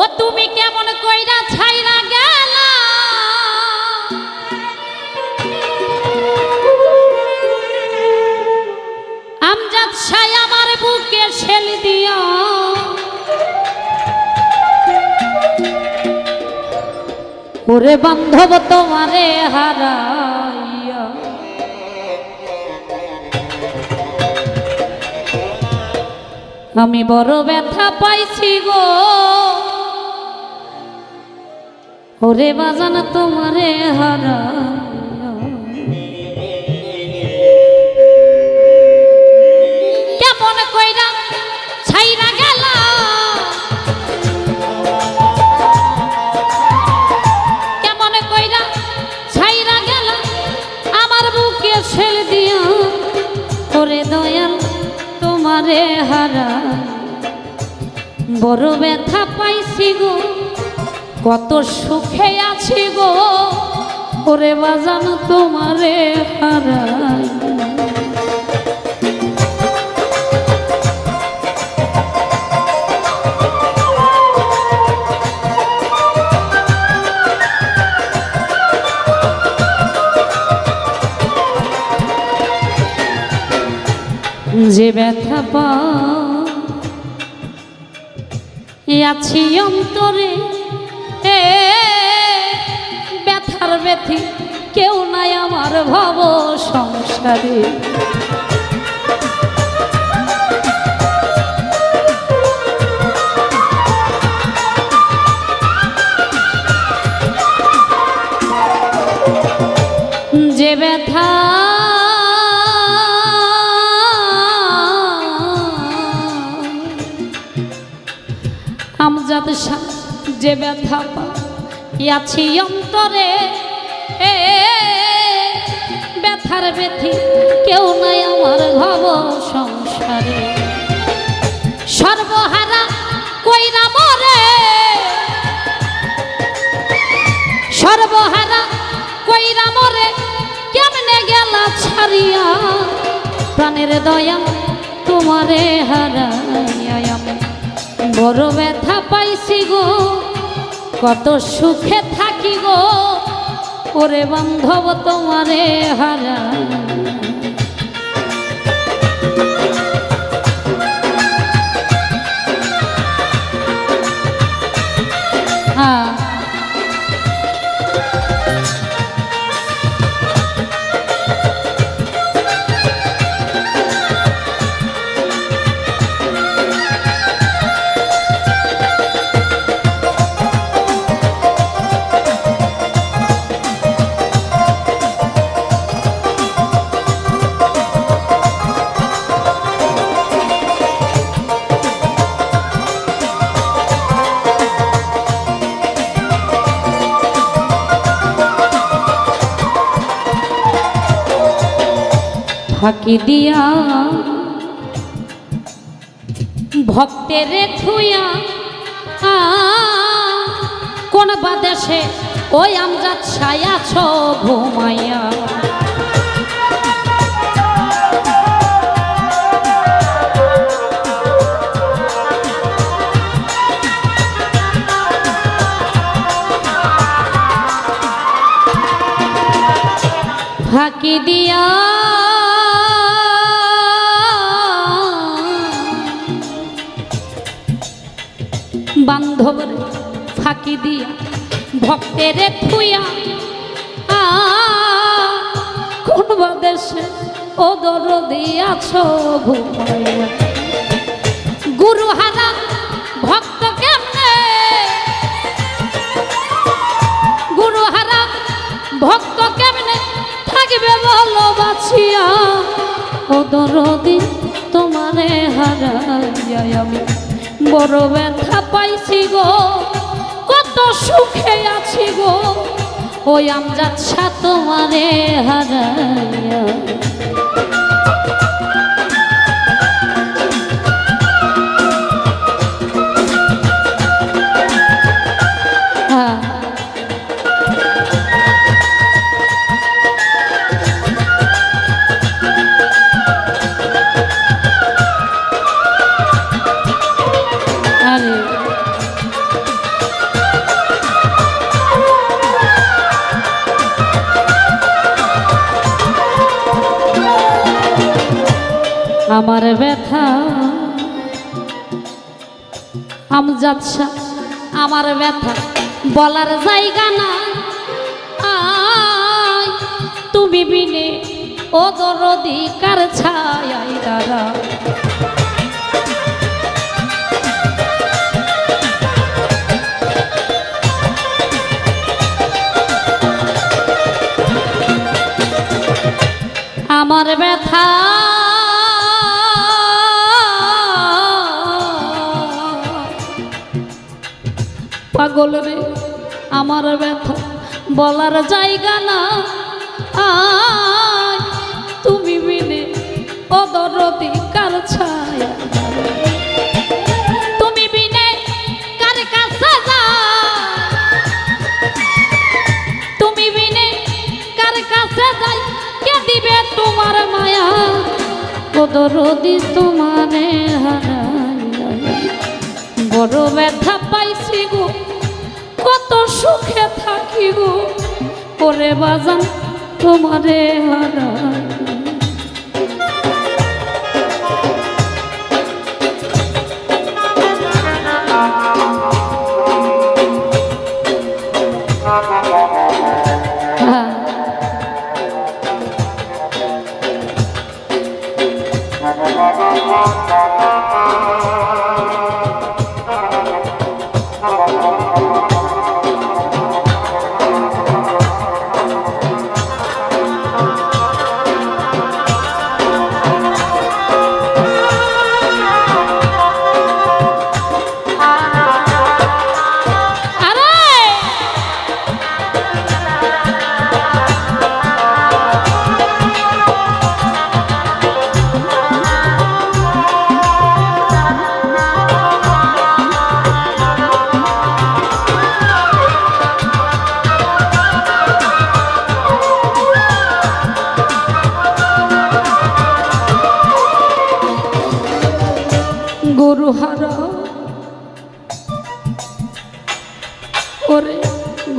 ও তুমি কেমন কইরা ছাইরা গেলা? আমজাদ ছাই আমার বুকে ছেল দিয়া ওরে বান্ধব তোমারে হারাইয়া আমি বড় ব্যথা পাইছি গো। ওরে বাজান তোমারে হারা কইরা কইরা আমার বুকে দয়াল তোমারে হারা বড় ব্যথা পাইছি গো। কত সুখে আছি গো। ওরে বাজান তোমারে হারাই। যে ব্যথা পা আছি অন্তরে ব্যথি কেউ নাই আমার ভব সংসারে যে ব্যথা আমজাদ যে ব্যথা আছি অন্তরে ব্যথার ব্যথি, কেউ নাই আমার ভব সংসারে। সর্বহারা কইরা মরে। সর্বহারা কইরা মরে, কেমনে গেলা ছাড়িয়া? প্রাণের দয়া তোমারে হারাইয়া বড় ব্যথা পাইছি গো, কত সুখে থাকি গো। ওরে বান্ধব তোমারে হারা ফাঁকি দিয়া ভক্তের থুয়া কোন বাদেশে ওই আমজাদ ছায়াছ ঘুমাইয়া। ফাঁকি দিয়া বান্ধবর ফাঁকি দিয়া ভক্তের আ, কোন দেশে ও দর দিয়াছ গুরু হারা ভক্ত কেমনে? গুরু হারা ভক্ত কেমনে থাকবে বলো বাছিয়া? ও দরদি তোমারে হারাইয়া আমি বড় ব্যথা পাইছি গো কত সুখে আছি গো। ওই আমজাত সাত তোমারে হারাইয়া আমার ব্যথা। আমজাদ শাহ, আমার ব্যথা। বলার জায়গা না তুমি বিনে ও দরদিকার ছায় দাদা। আমার ব্যথা পাগল রে, আমার ব্যথা বলার জায়গা না। তুমি বিনে অদরদি কার ছায়া তুমি বিনে কার কাছে তুমি বিনে কে দিবে তোমার মায়া? হারাই বড় ব্যথা পাইছি গো কত সুখে থাকি গো করে বাজান তোমারে হারাই। হ্যাঁ আরে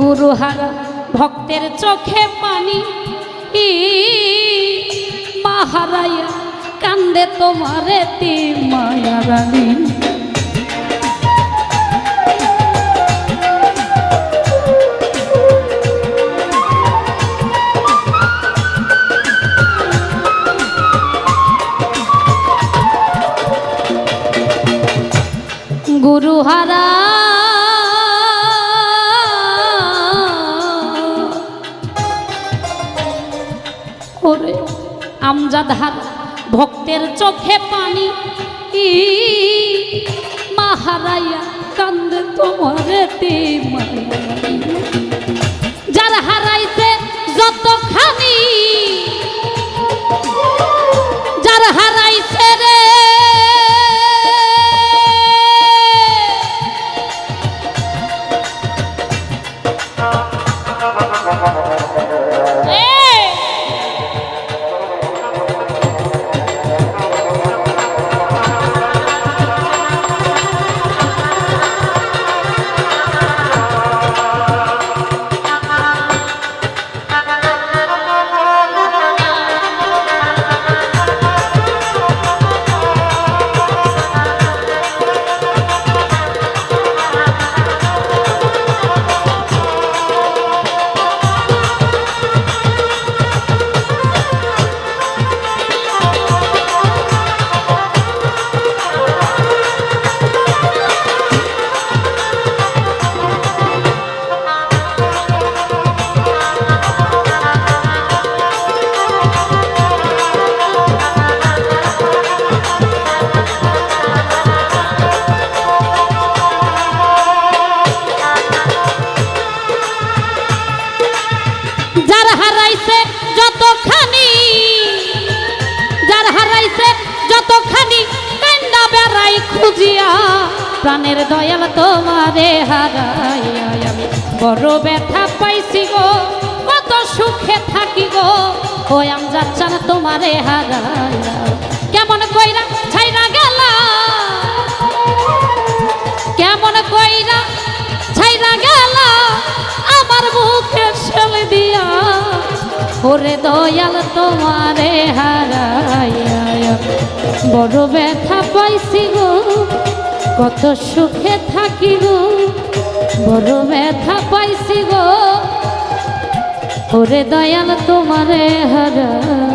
গুরু হারা ভক্তের চোখে পানি। ই মা হারাইয়া কান্দে তোমারে তি মায়া রানী। ওরে আমজাদ হাত ভক্তের চোখে পানি। মাহারাইয়া কান্দ তোমারে। যার হারাইছে যতখানি হারাইছে যতখানি, যার হারাইছে যতখানি কান্না বেড়াই খুঁজিয়া, প্রাণের দয়াল তোমারে হারাইয়া আমি। বড় ব্যথা পাইছি গো, কত সুখে থাকি গো ওই আম যাচ্ছান তোমারে হারাইয়া। কেমন কইরা ছাইরা গেলা? কেমন কইরা ছাইরা গেলা? আমার মুখে ছেলে দিয়া ওরে দয়াল তোমারে হারাইয়া বড় ব্যথা পাইছি গো, কত সুখে থাকি গো বড় ব্যথা পাইছি গো, ওরে দয়াল তোমারে হারাইয়া